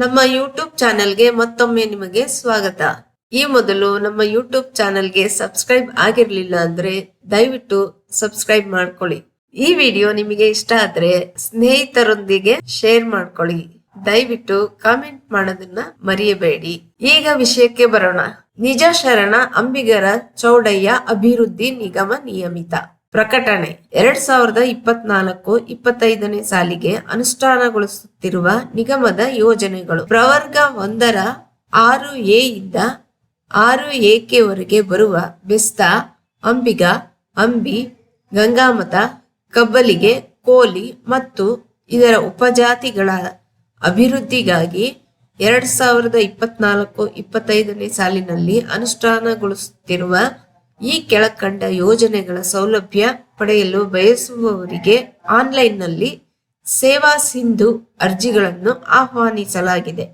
ನಮ್ಮ ಯೂಟ್ಯೂಬ್ ಚಾನೆಲ್ಗೆ ಮತ್ತೊಮ್ಮೆ ನಿಮಗೆ ಸ್ವಾಗತ. ಈ ಮೊದಲು ನಮ್ಮ ಯೂಟ್ಯೂಬ್ ಚಾನೆಲ್ಗೆ ಸಬ್ಸ್ಕ್ರೈಬ್ ಆಗಿರ್ಲಿಲ್ಲ ಅಂದ್ರೆ ದಯವಿಟ್ಟು ಸಬ್ಸ್ಕ್ರೈಬ್ ಮಾಡ್ಕೊಳ್ಳಿ. ಈ ವಿಡಿಯೋ ನಿಮಗೆ ಇಷ್ಟ ಆದ್ರೆ ಸ್ನೇಹಿತರೊಂದಿಗೆ ಶೇರ್ ಮಾಡ್ಕೊಳ್ಳಿ. ದಯವಿಟ್ಟು ಕಾಮೆಂಟ್ ಮಾಡೋದನ್ನ ಮರೆಯಬೇಡಿ. ಈಗ ವಿಷಯಕ್ಕೆ ಬರೋಣ. ನಿಜ ಶರಣ ಅಂಬಿಗರ ಚೌಡಯ್ಯ ಅಭಿವೃದ್ಧಿ ನಿಗಮ ನಿಯಮಿತ. ಪ್ರಕಟಣೆ. ಎರಡ್ ಸಾವಿರದ ಇಪ್ಪತ್ನಾಲ್ಕು ಇಪ್ಪತ್ತೈದನೇ ಸಾಲಿಗೆ ಅನುಷ್ಠಾನಗೊಳಿಸುತ್ತಿರುವ ನಿಗಮದ ಯೋಜನೆಗಳು. ಪ್ರವರ್ಗ ಒಂದರ ಆರು ಎ ಇದ್ದ ಆರು ಏಕೆವರೆಗೆ ಬರುವ ಬೆಸ್ತ, ಅಂಬಿಗ, ಅಂಬಿ, ಗಂಗಾಮತ, ಕಬ್ಬಲಿಗೆ, ಕೋಲಿ ಮತ್ತು ಇದರ ಉಪಜಾತಿಗಳ ಅಭಿವೃದ್ಧಿಗಾಗಿ ಎರಡ್ ಸಾವಿರದ ಇಪ್ಪತ್ನಾಲ್ಕು ಇಪ್ಪತ್ತೈದನೇ ಸಾಲಿನಲ್ಲಿ ಅನುಷ್ಠಾನಗೊಳಿಸುತ್ತಿರುವ ಈ ಕೆಳಕಂಡ ಯೋಜನೆಗಳ ಸೌಲಭ್ಯ ಪಡೆಯಲು ಬಯಸುವವರಿಗೆ ಆನ್ಲೈನ್ನಲ್ಲಿ ಸೇವಾ ಸಿಂಧು ಅರ್ಜಿಗಳನ್ನು ಆಹ್ವಾನಿಸಲಾಗಿದೆ.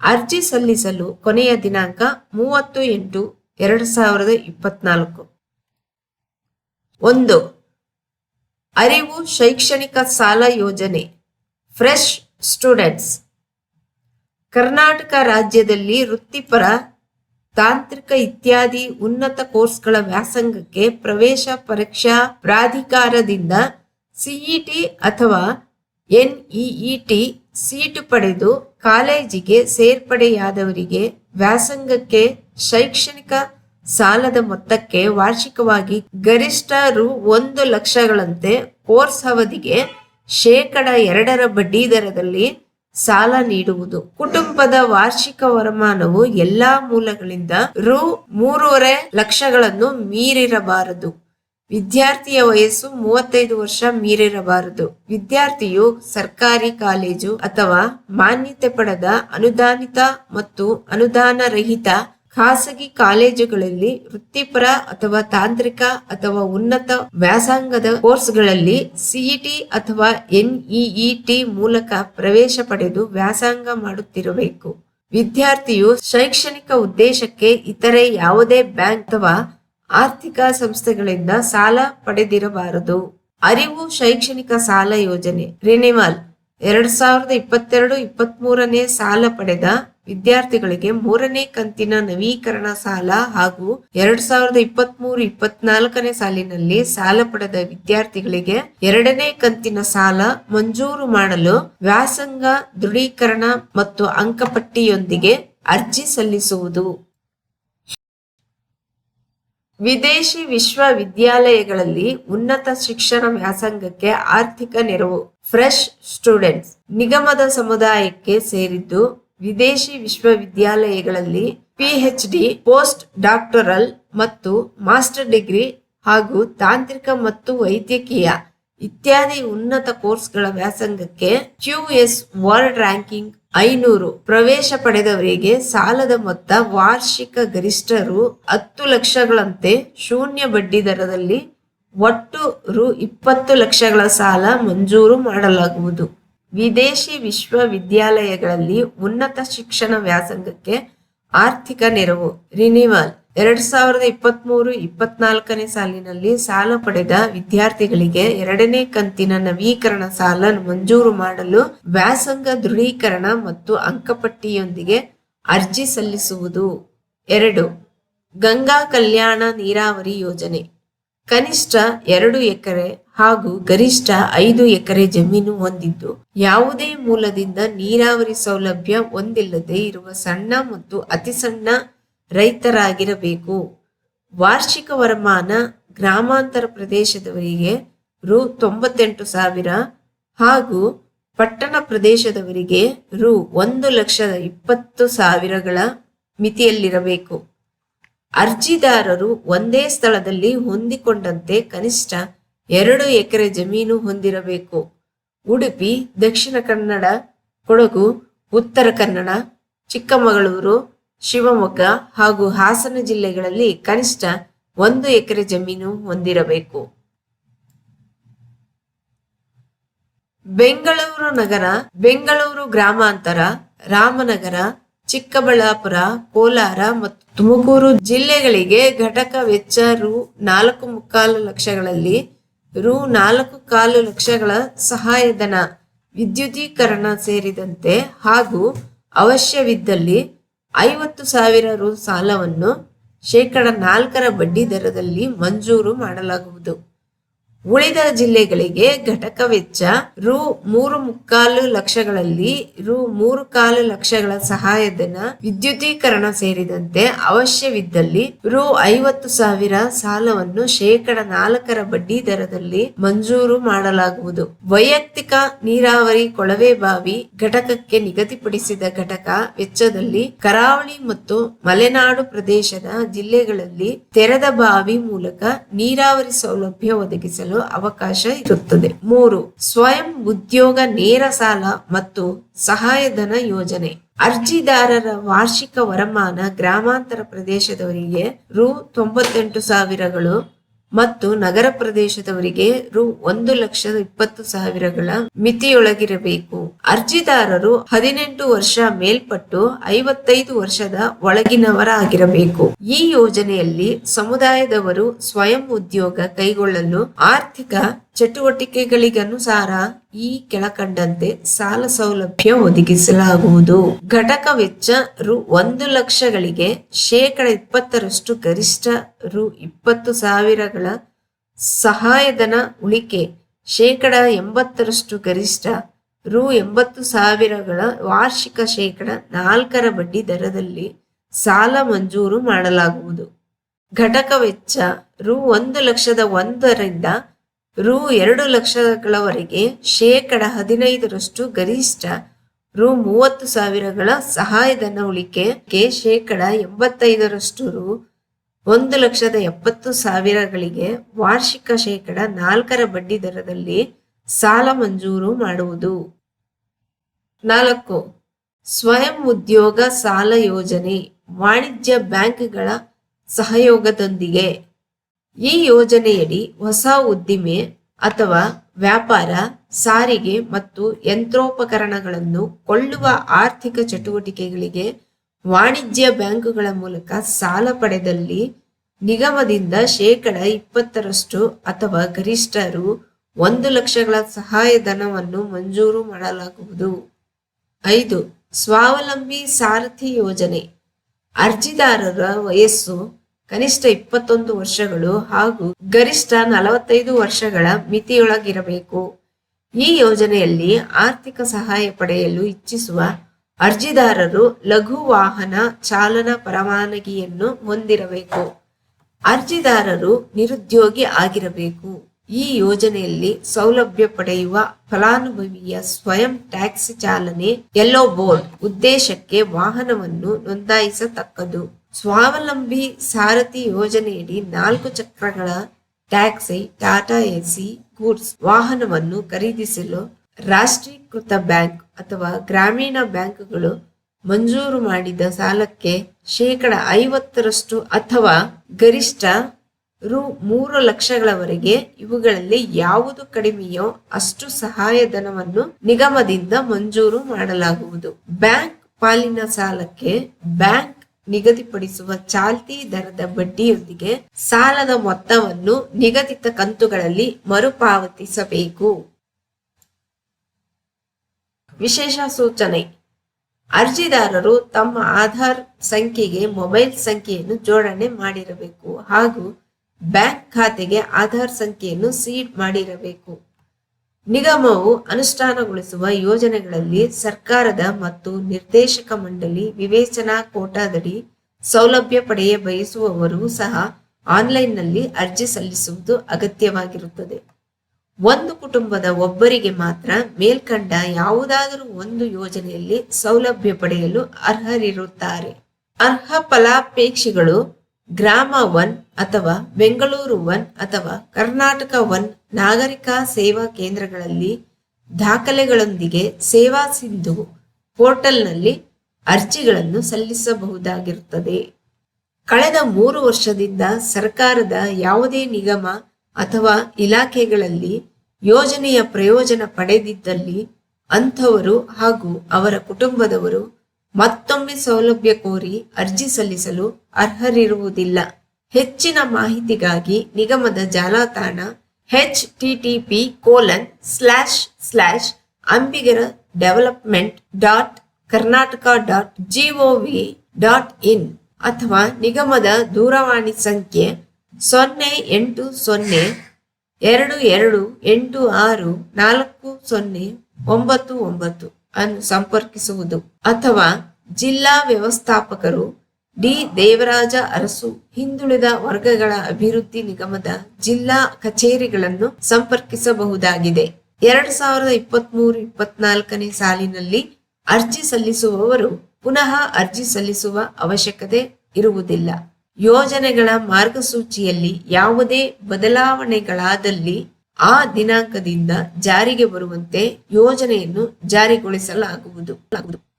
ಅರ್ಜಿ ಸಲ್ಲಿಸಲು ಕೊನೆಯ ದಿನಾಂಕ ಮೂವತ್ತು ಎಂಟು ಎರಡು ಸಾವಿರದ ಇಪ್ಪತ್ನಾಲ್ಕು. ಒಂದು, ಅರಿವು ಶೈಕ್ಷಣಿಕ ಸಾಲ ಯೋಜನೆ, ಫ್ರೆಶ್ ಸ್ಟೂಡೆಂಟ್ಸ್. ಕರ್ನಾಟಕ ರಾಜ್ಯದಲ್ಲಿ ವೃತ್ತಿಪರ ತಾಂತ್ರಿಕ ಇತ್ಯಾದಿ ಉನ್ನತ ಕೋರ್ಸ್ಗಳ ವ್ಯಾಸಂಗಕ್ಕೆ ಪ್ರವೇಶ ಪರೀಕ್ಷಾ ಪ್ರಾಧಿಕಾರದಿಂದ ಸಿಇಟಿ ಅಥವಾ ಎನ್ಇಇಟಿ ಸೀಟು ಪಡೆದು ಕಾಲೇಜಿಗೆ ಸೇರ್ಪಡೆಯಾದವರಿಗೆ ವ್ಯಾಸಂಗಕ್ಕೆ ಶೈಕ್ಷಣಿಕ ಸಾಲದ ಮೊತ್ತಕ್ಕೆ ವಾರ್ಷಿಕವಾಗಿ ಗರಿಷ್ಠ ರು ಒಂದು ಲಕ್ಷಗಳಂತೆ ಕೋರ್ಸ್ ಅವಧಿಗೆ ಶೇಕಡ ಎರಡರ ಬಡ್ಡಿ ದರದಲ್ಲಿ ಸಾಲ ನೀಡುವುದು. ಕುಟುಂಬದ ವಾರ್ಷಿಕ ವರಮಾನವು ಎಲ್ಲಾ ಮೂಲಗಳಿಂದ ರು ಮೂರುವರೆ ಲಕ್ಷಗಳನ್ನು ಮೀರಿರಬಾರದು. ವಿದ್ಯಾರ್ಥಿಯ ವಯಸ್ಸು ಮೂವತ್ತೈದು ವರ್ಷ ಮೀರಿರಬಾರದು. ವಿದ್ಯಾರ್ಥಿಯು ಸರ್ಕಾರಿ ಕಾಲೇಜು ಅಥವಾ ಮಾನ್ಯತೆ ಪಡೆದ ಅನುದಾನಿತ ಮತ್ತು ಅನುದಾನ ರಹಿತ ಖಾಸಗಿ ಕಾಲೇಜುಗಳಲ್ಲಿ ವೃತ್ತಿಪರ ಅಥವಾ ತಾಂತ್ರಿಕ ಅಥವಾ ಉನ್ನತ ವ್ಯಾಸಂಗದ ಕೋರ್ಸ್ಗಳಲ್ಲಿ ಸಿಇಟಿ ಅಥವಾ ಎನ್ಇಇಟಿ ಮೂಲಕ ಪ್ರವೇಶ ಪಡೆದು ವ್ಯಾಸಂಗ ಮಾಡುತ್ತಿರಬೇಕು. ವಿದ್ಯಾರ್ಥಿಯು ಶೈಕ್ಷಣಿಕ ಉದ್ದೇಶಕ್ಕೆ ಇತರೆ ಯಾವುದೇ ಬ್ಯಾಂಕ್ ಅಥವಾ ಆರ್ಥಿಕ ಸಂಸ್ಥೆಗಳಿಂದ ಸಾಲ ಪಡೆದಿರಬಾರದು. ಅರಿವು ಶೈಕ್ಷಣಿಕ ಸಾಲ ಯೋಜನೆ, ರಿನಿವಲ್, ಎರಡ್ ಸಾವಿರದ ಇಪ್ಪತ್ತೆರಡು ಇಪ್ಪತ್ತ್ ಮೂರನೇ ಸಾಲ ಪಡೆದ ವಿದ್ಯಾರ್ಥಿಗಳಿಗೆ ಮೂರನೇ ಕಂತಿನ ನವೀಕರಣ ಸಾಲ ಹಾಗೂ ಎರಡ್ ಸಾವಿರದ ಇಪ್ಪತ್ತ್ ಮೂರು ಇಪ್ಪತ್ನಾಲ್ಕನೇ ಸಾಲಿನಲ್ಲಿ ಸಾಲ ಪಡೆದ ವಿದ್ಯಾರ್ಥಿಗಳಿಗೆ ಎರಡನೇ ಕಂತಿನ ಸಾಲ ಮಂಜೂರು ಮಾಡಲು ವ್ಯಾಸಂಗ, ದೃಢೀಕರಣ ಮತ್ತು ಅಂಕಪಟ್ಟಿಯೊಂದಿಗೆ ಅರ್ಜಿ ಸಲ್ಲಿಸುವುದು. ವಿದೇಶಿ ವಿಶ್ವವಿದ್ಯಾಲಯಗಳಲ್ಲಿ ಉನ್ನತ ಶಿಕ್ಷಣ ವ್ಯಾಸಂಗಕ್ಕೆ ಆರ್ಥಿಕ ನೆರವು. ಫ್ರೆಶ್ ಸ್ಟೂಡೆಂಟ್ಸ್, ನಿಗಮದ ಸಮುದಾಯಕ್ಕೆ ಸೇರಿದ್ದು ವಿದೇಶಿ ವಿಶ್ವವಿದ್ಯಾಲಯಗಳಲ್ಲಿ ಪಿಎಚ್ಡಿ ಪೋಸ್ಟ್ ಡಾಕ್ಟರಲ್ ಮತ್ತು ಮಾಸ್ಟರ್ ಡಿಗ್ರಿ ಹಾಗೂ ತಾಂತ್ರಿಕ ಮತ್ತು ವೈದ್ಯಕೀಯ ಇತ್ಯಾದಿ ಉನ್ನತ ಕೋರ್ಸ್ಗಳ ವ್ಯಾಸಂಗಕ್ಕೆ ಕ್ಯೂಎಸ್ ವರ್ಲ್ಡ್ ರ್ಯಾಂಕಿಂಗ್ ಐನೂರು ಪ್ರವೇಶ ಪಡೆದವರಿಗೆ ಸಾಲದ ಮೊತ್ತ ವಾರ್ಷಿಕ ಗರಿಷ್ಠ ರು ಹತ್ತು ಲಕ್ಷಗಳಂತೆ ಶೂನ್ಯ ಬಡ್ಡಿ ದರದಲ್ಲಿ ಒಟ್ಟು ರು ಇಪ್ಪತ್ತು ಲಕ್ಷಗಳ ಸಾಲ ಮಂಜೂರು ಮಾಡಲಾಗುವುದು. ವಿದೇಶಿ ವಿಶ್ವವಿದ್ಯಾಲಯಗಳಲ್ಲಿ ಉನ್ನತ ಶಿಕ್ಷಣ ವ್ಯಾಸಂಗಕ್ಕೆ ಆರ್ಥಿಕ ನೆರವು. ರಿನಿವಲ್ ಎರಡ್ ಸಾವಿರದ ಇಪ್ಪತ್ತ್ ಮೂರು ಇಪ್ಪತ್ನಾಲ್ಕನೇ ಸಾಲಿನಲ್ಲಿ ಸಾಲ ಪಡೆದ ವಿದ್ಯಾರ್ಥಿಗಳಿಗೆ ಎರಡನೇ ಕಂತಿನ ನವೀಕರಣ ಸಾಲ ಮಂಜೂರು ಮಾಡಲು ವ್ಯಾಸಂಗ ದೃಢೀಕರಣ ಮತ್ತು ಅಂಕಪಟ್ಟಿಯೊಂದಿಗೆ ಅರ್ಜಿ ಸಲ್ಲಿಸುವುದು. ಎರಡು. ಗಂಗಾ ಕಲ್ಯಾಣ ನೀರಾವರಿ ಯೋಜನೆ. ಕನಿಷ್ಠ ಎರಡು ಎಕರೆ ಹಾಗೂ ಗರಿಷ್ಠ ಐದು ಎಕರೆ ಜಮೀನು ಹೊಂದಿದ್ದು. ಯಾವುದೇ ಮೂಲದಿಂದ ನೀರಾವರಿ ಸೌಲಭ್ಯ ಹೊಂದಿಲ್ಲದೆ ಇರುವ ಸಣ್ಣ ಮತ್ತು ಅತಿ ಸಣ್ಣ ರೈತರಾಗಿರಬೇಕು. ವಾರ್ಷಿಕ ವರಮಾನ ಗ್ರಾಮಾಂತರ ಪ್ರದೇಶದವರಿಗೆ ರು ತೊಂಬತ್ತೆಂಟು ಸಾವಿರ ಹಾಗೂ ಪಟ್ಟಣ ಪ್ರದೇಶದವರಿಗೆ ರು ಒಂದು ಲಕ್ಷದ ಇಪ್ಪತ್ತು ಸಾವಿರಗಳ ಮಿತಿಯಲ್ಲಿರಬೇಕು. ಅರ್ಜಿದಾರರು ಒಂದೇ ಸ್ಥಳದಲ್ಲಿ ಹೊಂದಿಕೊಂಡಂತೆ ಕನಿಷ್ಠ ಎರಡು ಎಕರೆ ಜಮೀನು ಹೊಂದಿರಬೇಕು. ಉಡುಪಿ, ದಕ್ಷಿಣ ಕನ್ನಡ, ಕೊಡಗು, ಉತ್ತರ ಕನ್ನಡ, ಚಿಕ್ಕಮಗಳೂರು, ಶಿವಮೊಗ್ಗ ಹಾಗೂ ಹಾಸನ ಜಿಲ್ಲೆಗಳಲ್ಲಿ ಕನಿಷ್ಠ ಒಂದು ಎಕರೆ ಜಮೀನು ಹೊಂದಿರಬೇಕು. ಬೆಂಗಳೂರು ನಗರ, ಬೆಂಗಳೂರು ಗ್ರಾಮಾಂತರ, ರಾಮನಗರ, ಚಿಕ್ಕಬಳ್ಳಾಪುರ, ಕೋಲಾರ ಮತ್ತು ತುಮಕೂರು ಜಿಲ್ಲೆಗಳಿಗೆ ಘಟಕ ವೆಚ್ಚ ರು ನಾಲ್ಕು ಮುಕ್ಕಾಲು ಲಕ್ಷಗಳಲ್ಲಿ ರು ನಾಲ್ಕು ಕಾಲು ಲಕ್ಷಗಳ ಸಹಾಯಧನ ವಿದ್ಯುದೀಕರಣ ಸೇರಿದಂತೆ ಹಾಗೂ ಅವಶ್ಯವಿದ್ದಲ್ಲಿ ಐವತ್ತು ಸಾವಿರ ರು ಸಾಲವನ್ನು ಶೇಕಡ ನಾಲ್ಕರ ಬಡ್ಡಿ ದರದಲ್ಲಿ ಮಂಜೂರು ಮಾಡಲಾಗುವುದು. ಉಳಿದ ಜಿಲ್ಲೆಗಳಿಗೆ ಘಟಕ ವೆಚ್ಚ ರು ಮೂರು ಮುಕ್ಕಾಲು ಲಕ್ಷಗಳಲ್ಲಿ ರು ಮೂರು ಕಾಲು ಲಕ್ಷಗಳ ಸಹಾಯಧನ ವಿದ್ಯುದೀಕರಣ ಸೇರಿದಂತೆ ಅವಶ್ಯವಿದ್ದಲ್ಲಿ ರು ಐವತ್ತು ಸಾವಿರ ಸಾಲವನ್ನು ಶೇಕಡ ನಾಲ್ಕರ ಬಡ್ಡಿ ದರದಲ್ಲಿ ಮಂಜೂರು ಮಾಡಲಾಗುವುದು. ವೈಯಕ್ತಿಕ ನೀರಾವರಿ ಕೊಳವೆ ಬಾವಿ ಘಟಕಕ್ಕೆ ನಿಗದಿಪಡಿಸಿದ ಘಟಕ ವೆಚ್ಚದಲ್ಲಿ ಕರಾವಳಿ ಮತ್ತು ಮಲೆನಾಡು ಪ್ರದೇಶದ ಜಿಲ್ಲೆಗಳಲ್ಲಿ ತೆರೆದ ಬಾವಿ ಮೂಲಕ ನೀರಾವರಿ ಸೌಲಭ್ಯ ಒದಗಿಸಲು ಅವಕಾಶ ಇರುತ್ತದೆ. ಮೂರು, ಸ್ವಯಂ ಉದ್ಯೋಗ ನೇರ ಸಾಲ ಮತ್ತು ಸಹಾಯಧನ ಯೋಜನೆ. ಅರ್ಜಿದಾರರ ವಾರ್ಷಿಕ ವರಮಾನ ಗ್ರಾಮಾಂತರ ಪ್ರದೇಶದವರಿಗೆ ರು ತೊಂಬತ್ತೆಂಟು ಸಾವಿರಗಳು. ಮತ್ತು ನಗರ ಪ್ರದೇಶದವರಿಗೆ ರು ಒಂದು ಲಕ್ಷದ ಇಪ್ಪತ್ತು ಸಾವಿರಗಳ ಮಿತಿಯೊಳಗಿರಬೇಕು. ಅರ್ಜಿದಾರರು ಹದಿನೆಂಟು ವರ್ಷ ಮೇಲ್ಪಟ್ಟು ಐವತ್ತೈದು ವರ್ಷದ ಒಳಗಿನವರಾಗಿರಬೇಕು. ಈ ಯೋಜನೆಯಲ್ಲಿ ಸಮುದಾಯದವರು ಸ್ವಯಂ ಉದ್ಯೋಗ ಕೈಗೊಳ್ಳಲು ಆರ್ಥಿಕ ಚಟುವಟಿಕೆಗಳಿಗನುಸಾರ ಈ ಕೆಳಕಂಡಂತೆ ಸಾಲ ಸೌಲಭ್ಯ ಒದಗಿಸಲಾಗುವುದು. ಘಟಕ ವೆಚ್ಚ ರು ಒಂದು ಲಕ್ಷಗಳಿಗೆ ಶೇಕಡ ಇಪ್ಪತ್ತರಷ್ಟು ಗರಿಷ್ಠ ರು ಇಪ್ಪತ್ತು ಸಾವಿರಗಳ ಸಹಾಯಧನ ಉಳಿಕೆ ಶೇಕಡ ಎಂಬತ್ತರಷ್ಟು ಗರಿಷ್ಠ ರು ಎಂಬತ್ತು ಸಾವಿರಗಳ ವಾರ್ಷಿಕ ಶೇಕಡ ನಾಲ್ಕರ ಬಡ್ಡಿ ದರದಲ್ಲಿ ಸಾಲ ಮಂಜೂರು ಮಾಡಲಾಗುವುದು. ಘಟಕ ವೆಚ್ಚ ರು ಒಂದು ಲಕ್ಷದ ಒಂದರಿಂದ ರು ಎರಡು ಲಕ್ಷಗಳವರೆಗೆ ಶೇಕಡ ಹದಿನೈದರಷ್ಟು ಗರಿಷ್ಠ ರು ಮೂವತ್ತು ಸಾವಿರಗಳ ಸಹಾಯಧನ ಉಳಿಕೆಗೆ ಶೇಕಡ ಎಂಬತ್ತೈದರಷ್ಟು ರು ಒಂದು ಲಕ್ಷದ ಎಪ್ಪತ್ತು ಸಾವಿರಗಳಿಗೆ ವಾರ್ಷಿಕ ಶೇಕಡ ನಾಲ್ಕರ ಬಡ್ಡಿ ದರದಲ್ಲಿ ಸಾಲ ಮಂಜೂರು ಮಾಡುವುದು. ನಾಲ್ಕು. ಸ್ವಯಂ ಉದ್ಯೋಗ ಸಾಲ ಯೋಜನೆ ವಾಣಿಜ್ಯ ಬ್ಯಾಂಕ್ಗಳ ಸಹಯೋಗದೊಂದಿಗೆ ಈ ಯೋಜನೆಯಡಿ ಹೊಸ ಉದ್ದಿಮೆ ಅಥವಾ ವ್ಯಾಪಾರ, ಸಾರಿಗೆ ಮತ್ತು ಯಂತ್ರೋಪಕರಣಗಳನ್ನು ಕೊಳ್ಳುವ ಆರ್ಥಿಕ ಚಟುವಟಿಕೆಗಳಿಗೆ ವಾಣಿಜ್ಯ ಬ್ಯಾಂಕುಗಳ ಮೂಲಕ ಸಾಲ ಪಡೆದಲ್ಲಿ ನಿಗಮದಿಂದ ಶೇಕಡ ಇಪ್ಪತ್ತರಷ್ಟು ಅಥವಾ ಗರಿಷ್ಠ ರು ಒಂದು ಲಕ್ಷಗಳ ಸಹಾಯಧನವನ್ನು ಮಂಜೂರು ಮಾಡಲಾಗುವುದು. ಐದು, ಸ್ವಾವಲಂಬಿ ಸಾರಥಿ ಯೋಜನೆ. ಅರ್ಜಿದಾರರ ವಯಸ್ಸು ಕನಿಷ್ಠ ಇಪ್ಪತ್ತೊಂದು ವರ್ಷಗಳು ಹಾಗೂ ಗರಿಷ್ಠ ನಲವತ್ತೈದು ವರ್ಷಗಳ ಮಿತಿಯೊಳಗಿರಬೇಕು. ಈ ಯೋಜನೆಯಲ್ಲಿ ಆರ್ಥಿಕ ಸಹಾಯ ಪಡೆಯಲು ಇಚ್ಛಿಸುವ ಅರ್ಜಿದಾರರು ಲಘು ವಾಹನ ಚಾಲನಾ ಪರವಾನಗಿಯನ್ನು ಹೊಂದಿರಬೇಕು. ಅರ್ಜಿದಾರರು ನಿರುದ್ಯೋಗಿ ಆಗಿರಬೇಕು. ಈ ಯೋಜನೆಯಲ್ಲಿ ಸೌಲಭ್ಯ ಪಡೆಯುವ ಫಲಾನುಭವಿಯ ಸ್ವಯಂ ಟ್ಯಾಕ್ಸಿ ಚಾಲನೆ ಯೆಲ್ಲೋ ಬೋರ್ಡ್ ಉದ್ದೇಶಕ್ಕೆ ವಾಹನವನ್ನು ನೋಂದಾಯಿಸತಕ್ಕದು. ಸ್ವಾವಲಂಬಿ ಸಾರಥಿ ಯೋಜನೆಯಡಿ ನಾಲ್ಕು ಚಕ್ರಗಳ ಟ್ಯಾಕ್ಸಿ, ಟಾಟಾ ಎಸಿ, ಗೂಡ್ಸ್ ವಾಹನವನ್ನು ಖರೀದಿಸಲು ರಾಷ್ಟ್ರೀಕೃತ ಬ್ಯಾಂಕ್ ಅಥವಾ ಗ್ರಾಮೀಣ ಬ್ಯಾಂಕ್ಗಳು ಮಂಜೂರು ಮಾಡಿದ ಸಾಲಕ್ಕೆ ಶೇಕಡ ಐವತ್ತರಷ್ಟು ಅಥವಾ ಗರಿಷ್ಠ ರು ಮೂರು ಲಕ್ಷಗಳವರೆಗೆ ಇವುಗಳಲ್ಲಿ ಯಾವುದು ಕಡಿಮೆಯೋ ಅಷ್ಟು ಸಹಾಯಧನವನ್ನು ನಿಗಮದಿಂದ ಮಂಜೂರು ಮಾಡಲಾಗುವುದು. ಬ್ಯಾಂಕ್ ಪಾಲಿನ ಸಾಲಕ್ಕೆ ಬ್ಯಾಂಕ್ ನಿಗದಿಪಡಿಸುವ ಚಾಲ್ತಿ ದರದ ಬಡ್ಡಿಯೊಂದಿಗೆ ಸಾಲದ ಮೊತ್ತವನ್ನು ನಿಗದಿತ ಕಂತುಗಳಲ್ಲಿ ಮರುಪಾವತಿಸಬೇಕು. ವಿಶೇಷ ಸೂಚನೆ. ಅರ್ಜಿದಾರರು ತಮ್ಮ ಆಧಾರ್ ಸಂಖ್ಯೆಗೆ ಮೊಬೈಲ್ ಸಂಖ್ಯೆಯನ್ನು ಜೋಡಣೆ ಮಾಡಿರಬೇಕು ಹಾಗೂ ಬ್ಯಾಂಕ್ ಖಾತೆಗೆ ಆಧಾರ್ ಸಂಖ್ಯೆಯನ್ನು ಸೀಡ್ ಮಾಡಿರಬೇಕು. ನಿಗಮವು ಅನುಷ್ಠಾನಗೊಳಿಸುವ ಯೋಜನೆಗಳಲ್ಲಿ ಸರ್ಕಾರದ ಮತ್ತು ನಿರ್ದೇಶಕ ಮಂಡಳಿ ವಿವೇಚನಾ ಕೋಟಾದಡಿ ಸೌಲಭ್ಯ ಪಡೆಯ ಬಯಸುವವರು ಸಹ ಆನ್ಲೈನ್ನಲ್ಲಿ ಅರ್ಜಿ ಸಲ್ಲಿಸುವುದು ಅಗತ್ಯವಾಗಿರುತ್ತದೆ. ಒಂದು ಕುಟುಂಬದ ಒಬ್ಬರಿಗೆ ಮಾತ್ರ ಮೇಲ್ಕಂಡ ಯಾವುದಾದರೂ ಒಂದು ಯೋಜನೆಯಲ್ಲಿ ಸೌಲಭ್ಯ ಪಡೆಯಲು ಅರ್ಹರಿರುತ್ತಾರೆ. ಅರ್ಹ ಫಲಾಪೇಕ್ಷಿಗಳು ಗ್ರಾಮ ಒನ್ ಅಥವಾ ಬೆಂಗಳೂರು ಒನ್ ಅಥವಾ ಕರ್ನಾಟಕ ಒನ್ ನಾಗರಿಕ ಸೇವಾ ಕೇಂದ್ರಗಳಲ್ಲಿ ದಾಖಲೆಗಳೊಂದಿಗೆ ಸೇವಾ ಸಿಂಧು ಪೋರ್ಟಲ್ನಲ್ಲಿ ಅರ್ಜಿಗಳನ್ನು ಸಲ್ಲಿಸಬಹುದಾಗಿರುತ್ತದೆ. ಕಳೆದ ಮೂರು ವರ್ಷದಿಂದ ಸರ್ಕಾರದ ಯಾವುದೇ ನಿಗಮ ಅಥವಾ ಇಲಾಖೆಗಳಲ್ಲಿ ಯೋಜನೆಯ ಪ್ರಯೋಜನ ಪಡೆದಿದ್ದಲ್ಲಿ ಅಂಥವರು ಹಾಗೂ ಅವರ ಕುಟುಂಬದವರು ಮತ್ತೊಮ್ಮೆ ಸೌಲಭ್ಯ ಕೋರಿ ಅರ್ಜಿ ಸಲ್ಲಿಸಲು ಅರ್ಹರಿರುವುದಿಲ್ಲ. ಹೆಚ್ಚಿನ ಮಾಹಿತಿಗಾಗಿ ನಿಗಮದ ಜಾಲತಾಣ H T T P colon slash slash Ambigara development dot Karnataka dot G O V dot in ಅಥವಾ ನಿಗಮದ ದೂರವಾಣಿ ಸಂಖ್ಯೆ ಸೊನ್ನೆ ಎಂಟು ಸೊನ್ನೆ ಎರಡು ಎರಡು ಎಂಟು ಆರು ನಾಲ್ಕು ಸೊನ್ನೆ ಒಂಬತ್ತು ಒಂಬತ್ತು. ಅನ್ನು ಸಂಪರ್ಕಿಸುವುದು ಅಥವಾ ಜಿಲ್ಲಾ ವ್ಯವಸ್ಥಾಪಕರು ಡಿ. ದೇವರಾಜ ಅರಸು ಹಿಂದುಳಿದ ವರ್ಗಗಳ ಅಭಿವೃದ್ಧಿ ನಿಗಮದ ಜಿಲ್ಲಾ ಕಚೇರಿಗಳನ್ನು ಸಂಪರ್ಕಿಸಬಹುದಾಗಿದೆ. ಎರಡ್ ಸಾವಿರದ ಇಪ್ಪತ್ತ್ ಮೂರು ಇಪ್ಪತ್ನಾಲ್ಕನೇ ಸಾಲಿನಲ್ಲಿ ಅರ್ಜಿ ಸಲ್ಲಿಸುವವರು ಪುನಃ ಅರ್ಜಿ ಸಲ್ಲಿಸುವ ಅವಶ್ಯಕತೆ ಇರುವುದಿಲ್ಲ. ಯೋಜನೆಗಳ ಮಾರ್ಗಸೂಚಿಯಲ್ಲಿ ಯಾವುದೇ ಬದಲಾವಣೆಗಳಾದಲ್ಲಿ ಆ ದಿನಾಂಕದಿಂದ ಜಾರಿಗೆ ಬರುವಂತೆ ಯೋಜನೆಯನ್ನು ಜಾರಿಗೊಳಿಸಲಾಗುವುದು.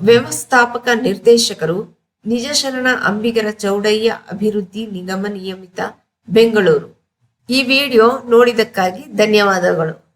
ವ್ಯವಸ್ಥಾಪಕ ನಿರ್ದೇಶಕರು ನಿಜಶರಣ ಅಂಬಿಗರ ಚೌಡಯ್ಯ ಅಭಿವೃದ್ಧಿ ನಿಗಮ ನಿಯಮಿತ ಬೆಂಗಳೂರು. ಈ ವಿಡಿಯೋ ನೋಡಿದಕ್ಕಾಗಿ ಧನ್ಯವಾದಗಳು.